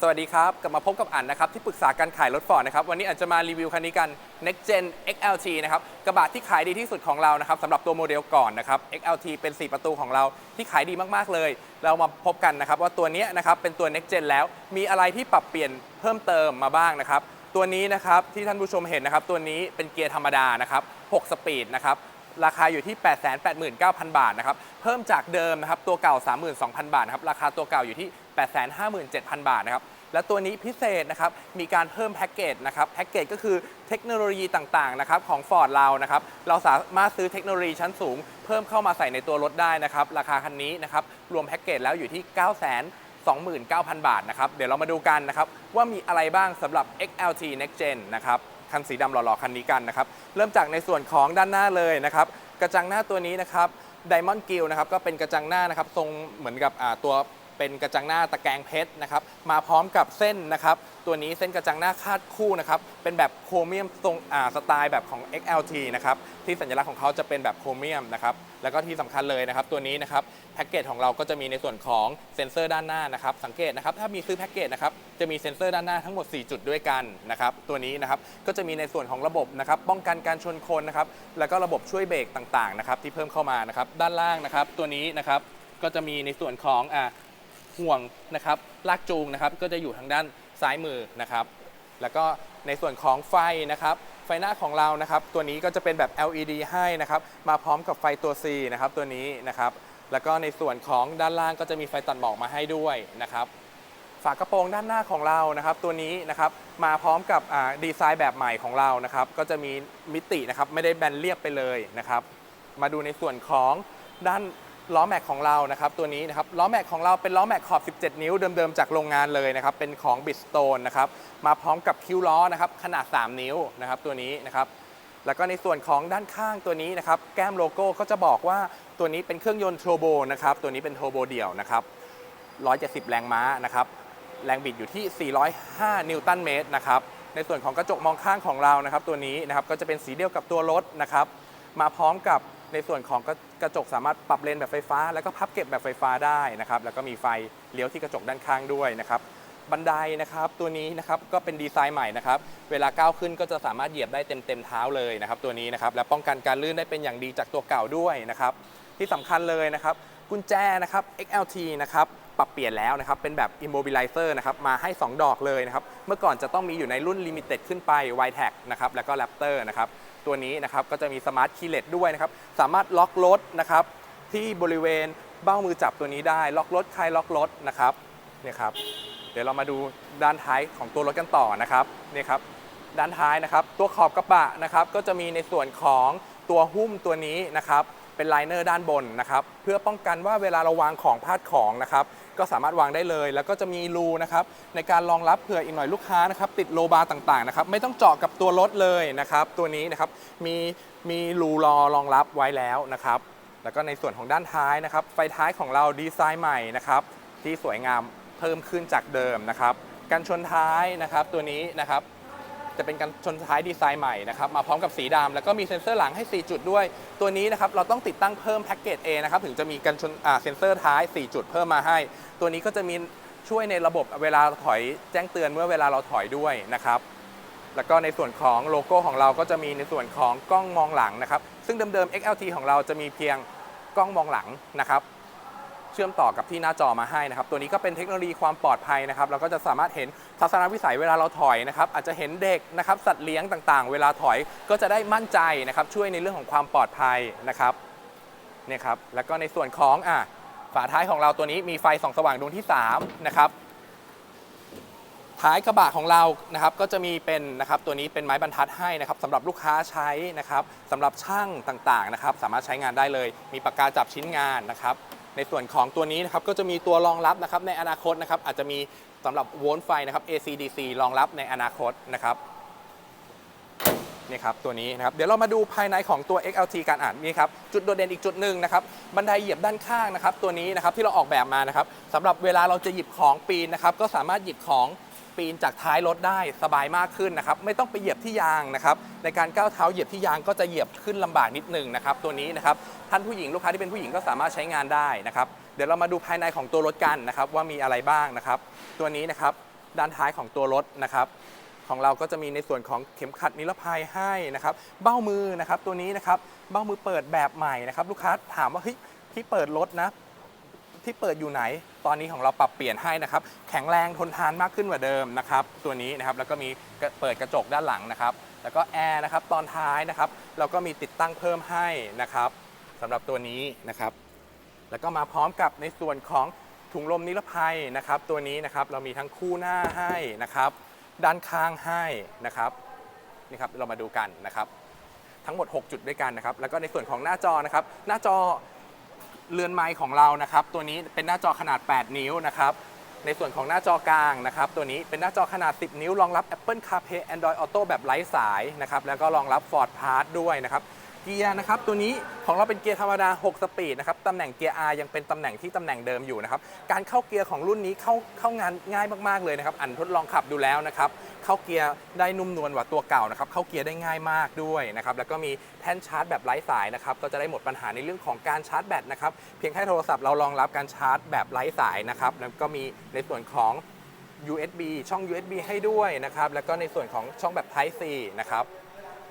สวัสดีครับ กลับมาพบกับอันนะครับ ที่ปรึกษาการขายรถฟอร์ดนะครับ วันนี้อันจะมารีวิวคันนี้กัน Next Gen XLT นะครับ กระบะที่ขายดีที่สุดของเรานะครับสำหรับตัวโมเดลก่อนนะครับ XLT เป็น 4 ประตูของเราที่ขายดีมากๆเลย เรามาพบกันนะครับว่าตัวนี้นะครับเป็นตัว Next Gen แล้วมีอะไรที่ปรับเปลี่ยนเพิ่มเติมมาบ้างนะครับ ตัวนี้นะครับที่ท่านผู้ชมเห็นนะครับ ตัวนี้เป็นเกียร์ธรรมดานะครับ 6 สปีดนะครับราคาอยู่ที่ 889,000 บาทนะครับ เพิ่มจากเดิมนะครับ ตัวเก่า 32,000 บาทนะครับ ราคาตัวเก่าอยู่ที่ 857,000 บาทนะครับและตัวนี้พิเศษนะครับ มีการเพิ่มแพ็กเกจนะครับ แพ็กเกจก็คือเทคโนโลยีต่างๆนะครับของ Ford เรานะครับ เราสามารถซื้อเทคโนโลยีชั้นสูง เพิ่มเข้ามาใส่ในตัวรถได้นะครับ ราคาคันนี้นะครับ รวมแพ็กเกจแล้วอยู่ที่9 29,000 บาทนะครับ เดี๋ยวเรามาดูกันนะครับ ว่ามีอะไรบ้างสำหรับ XLT Next Gen นะครับ คันสีดำหล่อๆ คันนี้กันนะครับ เริ่มจากในส่วนของด้านหน้าเลยนะครับ กระจังหน้าตัวนี้นะครับ Diamond Gill นะครับ ก็เป็นกระจังหน้านะครับ ทรงเหมือนกับตัว เป็นกระจังหน้าตะแกรงเพชรนะครับมาพร้อมกับเส้นนะครับตัวนี้เส้นกระจังหน้าคาดคู่นะครับเป็นแบบโครเมียมทรงสไตล์แบบของ XLT นะครับที่สัญลักษณ์ของเขาจะเป็นแบบโครเมียมนะครับแล้วก็ที่สำคัญเลยนะครับตัวนี้นะครับแพ็กเกจของเราก็จะมีในส่วนของเซ็นเซอร์ด้านหน้านะครับสังเกตนะครับถ้ามีซื้อแพ็กเกจนะครับจะมีเซ็นเซอร์ด้านหน้าทั้งหมด 4 จุดด้วยกันนะครับตัวนี้นะครับก็จะมีในส่วนของระบบนะครับป้องกันการชนคนนะครับแล้วก็ระบบช่วยเบรกต่างๆนะครับที่เพิ่มเข้ามานะครับด้านล่างนะครับตัวนี้นะครับก็จะมีในส่วนของอ่า ห่วงนะครับลากจูงนะครับก็จะอยู่ทางด้านซ้ายมือนะครับ แล้วก็ในส่วนของไฟนะครับไฟหน้าของเรานะครับ ตัวนี้ก็จะเป็นแบบ LED ให้นะครับ มาพร้อมกับไฟตัว C นะครับตัวนี้นะครับ แล้วก็ในส่วนของด้านล่างก็จะมีไฟตัดหมอกมาให้ด้วยนะครับฝากระโปรงด้านหน้าของเรานะครับ ตัวนี้นะครับมาพร้อมกับดีไซน์แบบใหม่ของเรานะครับ ก็จะมีมิตินะครับไม่ได้แบนเรียบไปเลยนะครับ มาดูในส่วนของด้าน ล้อแม็กของเรานะครับตัวนี้นะครับล้อแม็กของเราเป็นล้อแม็กขอบ 17 นิ้วเดิมๆจากโรงงานเลยนะครับเป็นของ Bridgestone นะครับมาพร้อมกับคิ้วล้อนะครับขนาด 3 นิ้วนะครับตัวนี้นะครับแล้วก็ในส่วนของด้านข้างตัวนี้นะครับแก้มโลโก้ก็จะบอกว่าตัวนี้เป็นเครื่องยนต์โทรโบนะครับตัวนี้เป็นโทรโบเดี่ยวนะครับ170 แรงม้านะครับแรงบิดอยู่ที่ 405 นิวตันเมตรนะครับในส่วนของกระจกมองข้างของเรานะครับตัวนี้นะครับก็จะเป็นสีเดียวกับตัวรถนะครับมาพร้อมกับ ในส่วนของกระกระจกสามารถปรับเลนแบบไฟฟ้า แล้วก็พับเก็บแบบไฟฟ้าได้นะครับ แล้วก็มีไฟเลี้ยวที่กระจกด้านข้างด้วยนะครับ บันไดนะครับตัวนี้นะครับก็เป็นดีไซน์ใหม่นะครับ เวลาก้าวขึ้นก็จะสามารถเหยียบได้เต็มเต็มเท้าเลยนะครับ ตัวนี้นะครับ และป้องกันการลื่นได้เป็นอย่างดีจากตัวเก่าด้วยนะครับ ที่สำคัญเลยนะครับ กุญแจนะครับ XLT นะครับปรับเปลี่ยนแล้วนะครับ เป็นแบบ immobilizer นะครับ มาให้ 2 ดอกเลยนะครับ เมื่อก่อนจะต้องมีอยู่ในรุ่น limited ขึ้นไป y t a g นะครับ แล้วก็ Raptor นะครับ ตัวนี้นะครับก็จะมี smart keyless ด้วยนะครับสามารถล็อกรถนะครับที่บริเวณเบ้ามือจับตัวนี้ได้ ล็อกรถใครล็อกรถนะครับเนี่ยครับเดี๋ยวเรามาดูด้านท้ายของตัวรถกันต่อนะครับเนี่ยครับด้านท้ายนะครับ ตัวขอบกระบะนะครับก็จะมีในส่วนของตัวหุ้มตัวนี้นะครับ เป็นไลเนอร์ด้านบนนะครับเพื่อป้องกันว่าเวลาเราวางของพาดของนะครับก็สามารถวางได้เลย แล้วก็จะมีรูนะครับในการรองรับเผื่ออีกหน่อยลูกค้านะครับติดโลบาร์ต่างๆนะครับไม่ต้องเจาะกับตัวรถเลยนะครับตัวนี้นะครับมีมีรูรอรองรับไว้แล้วนะครับแล้วก็ในส่วนของด้านท้ายนะครับไฟท้ายของเราดีไซน์ใหม่นะครับที่สวยงามเพิ่มขึ้นจากเดิมนะครับกันชนท้ายนะครับตัวนี้นะครับ จะเป็นการชนท้ายดีไซน์ใหม่นะครับมาพร้อมกับสีดำแล้วก็มีเซ็นเซอร์หลังให้ 4 จุดด้วย ตัวนี้นะครับเราต้องติดตั้งเพิ่มแพ็กเกจ A นะครับถึงจะมีกันชนเซ็นเซอร์ท้าย 4 จุดเพิ่มมาให้ ตัวนี้ก็จะมีช่วยในระบบเวลาถอยแจ้งเตือนเมื่อเวลาเราถอยด้วยนะครับแล้วก็ในส่วนของโลโก้ของเราก็จะมีในส่วนของกล้องมองหลังนะครับซึ่งเดิมๆ XLT ของเราจะมีเพียงกล้องมองหลังนะครับ เชื่อมต่อกับที่หน้าจอมาให้นะครับตัวนี้ก็เป็นเทคโนโลยีความปลอดภัยนะครับเราก็จะสามารถเห็นทัศนวิสัยเวลาเราถอยนะครับอาจจะเห็นเด็กนะครับสัตว์เลี้ยงต่างๆ เวลาถอยก็จะได้มั่นใจนะครับช่วยในเรื่องของความปลอดภัยนะครับเนี่ยครับแล้วก็ในส่วนของอะฝาท้ายของเราตัวนี้มีไฟส่องสว่างดวงที่3นะครับท้ายกระบะของเรานะครับก็จะมีเป็นนะครับตัวนี้เป็นไม้บรรทัดให้นะครับสำหรับลูกค้าใช้นะครับสำหรับช่างต่างๆนะครับ สามารถใช้งานได้เลย มีปากกาจับชิ้นงานนะครับ ในส่วนของตัวนี้นะครับก็จะมีตัวรองรับนะครับในอนาคตนะครับอาจจะมีสำหรับโวลต์ไฟนะครับ AC/DC รองรับในอนาคตนะครับ นี่ครับตัวนี้นะครับเดี๋ยวเรามาดูภายในของตัว XLT การอ่านนี่ครับจุดโดดเด่นอีกจุดหนึ่งนะครับบันไดเหยียบด้านข้างนะครับตัวนี้นะครับที่เราออกแบบมานะครับสำหรับเวลาเราจะหยิบของปีนนะครับก็สามารถหยิบของปีนจากท้ายรถได้สบายมากขึ้นนะครับไม่ต้องไปเหยียบที่ยางนะครับในการก้าวเท้าเหยียบที่ยางก็จะเหยียบขึ้นลำบากนิดนึงนะครับตัวนี้นะครับท่านผู้หญิงลูกค้าที่เป็นผู้หญิงก็สามารถใช้งานได้นะครับเดี๋ยวเรามาดูภายในของตัวรถกันนะครับว่ามีอะไรบ้างนะครับตัวนี้นะครับด้านท้ายของตัวรถนะครับ ของเราก็จะมีในส่วนของเข็มขัดนิรภัยให้นะครับ เบ้ามือนะครับตัวนี้นะครับ เบ้ามือเปิดแบบใหม่นะครับ ลูกค้าถามว่าเฮ้ยที่เปิดรถนะที่เปิดอยู่ไหน ตอนนี้ของเราปรับเปลี่ยนให้นะครับ แข็งแรงทนทานมากขึ้นกว่าเดิมนะครับ ตัวนี้นะครับ แล้วก็มีเปิดกระจกด้านหลังนะครับ แล้วก็แอร์นะครับ ตอนท้ายนะครับ เราก็มีติดตั้งเพิ่มให้นะครับสำหรับตัวนี้นะครับ แล้วก็มาพร้อมกับในส่วนของถุงลมนิรภัยนะครับ ตัวนี้นะครับ เรามีทั้งคู่หน้าให้นะครับ ด้านข้างให้นะครับนี่ครับเรามาดูกันนะครับทั้งหมด 6 จุดด้วยกันนะครับแล้วก็ในส่วนของหน้าจอนะครับหน้าจอเรือนไม้ของเรานะครับ ตัวนี้เป็นหน้าจอขนาด 8 นิ้วนะครับในส่วนของหน้าจอกลางนะครับตัวนี้เป็นหน้าจอขนาด 10 นิ้วรองรับ Apple CarPlay Android Auto แบบไร้สายนะครับแล้วก็รองรับ Ford Pass ด้วยนะครับ เกียร์นะครับตัวนี้ของเราเป็นเกียร์ธรรมดา 6 สปีดนะครับตำแหน่งเกียร์ R ยังเป็นตำแหน่งที่ตำแหน่งเดิมอยู่นะครับการเข้าเกียร์ของรุ่นนี้เข้าเข้างานง่ายมากๆเลยนะครับอันทดลองขับดูแล้วนะครับเข้าเกียร์ได้นุ่มนวลกว่าตัวเก่านะครับเข้าเกียร์ได้ง่ายมากด้วยนะครับแล้วก็มีแท่นชาร์จแบบไร้สายนะครับก็จะได้หมดปัญหาในเรื่องของการชาร์จแบตนะครับเพียงแค่โทรศัพท์เรารองรับการชาร์จแบบไร้สายนะครับแล้วก็มีในส่วนของ USB ช่อง USB ให้ด้วยนะครับแล้วก็ในส่วนของช่องแบบ Type C นะครับ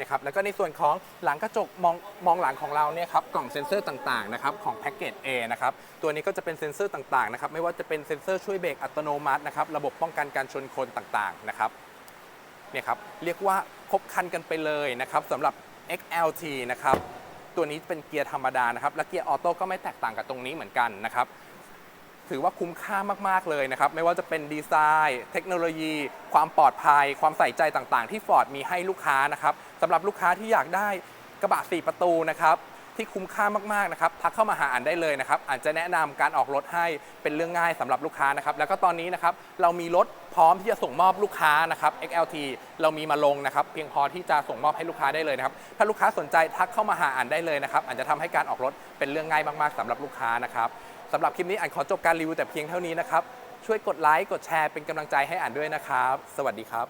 นะครับแล้วก็ในส่วนของหลังกระจกมองมองหลังของเราเนี่ยครับกล่องเซ็นเซอร์ต่างๆนะครับของแพ็กเกจ A นะครับตัวนี้ก็จะเป็นเซ็นเซอร์ต่างๆนะครับไม่ว่าจะเป็นเซ็นเซอร์ช่วยเบรกอัตโนมัตินะครับระบบป้องกันการชนคนต่างๆนะครับเนี่ยครับเรียกว่าครบครันกันไปเลยนะครับสำหรับ XLT นะครับตัวนี้เป็นเกียร์ธรรมดานะครับและเกียร์ออโต้ก็ไม่แตกต่างกับตรงนี้เหมือนกันนะครับ ถือว่าคุ้มค่ามาก ๆ เลยนะครับ ไม่ว่าจะเป็นดีไซน์ เทคโนโลยี ความปลอดภัย ความใส่ใจต่างๆ ที่ Ford มีให้ลูกค้านะครับสำหรับลูกค้าที่อยากได้กระบะ 4 ประตูนะครับที่คุ้มค่ามากๆนะครับทักเข้ามาหาอ่านได้เลยนะครับอ่านจะแนะนำการออกรถให้เป็นเรื่องง่ายสำหรับลูกค้านะครับแล้วก็ตอนนี้นะครับเรามีรถพร้อมที่จะส่งมอบลูกค้านะครับ XLT เรามีมาลงนะครับ เพียงพอที่จะส่งมอบให้ลูกค้าได้เลยนะครับถ้าลูกค้าสนใจทักเข้ามาหาอ่านได้เลยนะครับอาจจะทำให้การออกรถเป็นเรื่องง่ายมาก ๆสำหรับลูกค้านะครับ สำหรับคลิปนี้อ่านขอจบการรีวิวแต่เพียงเท่านี้นะครับ ช่วยกดไลค์กดแชร์เป็นกำลังใจให้อ่านด้วยนะครับ สวัสดีครับ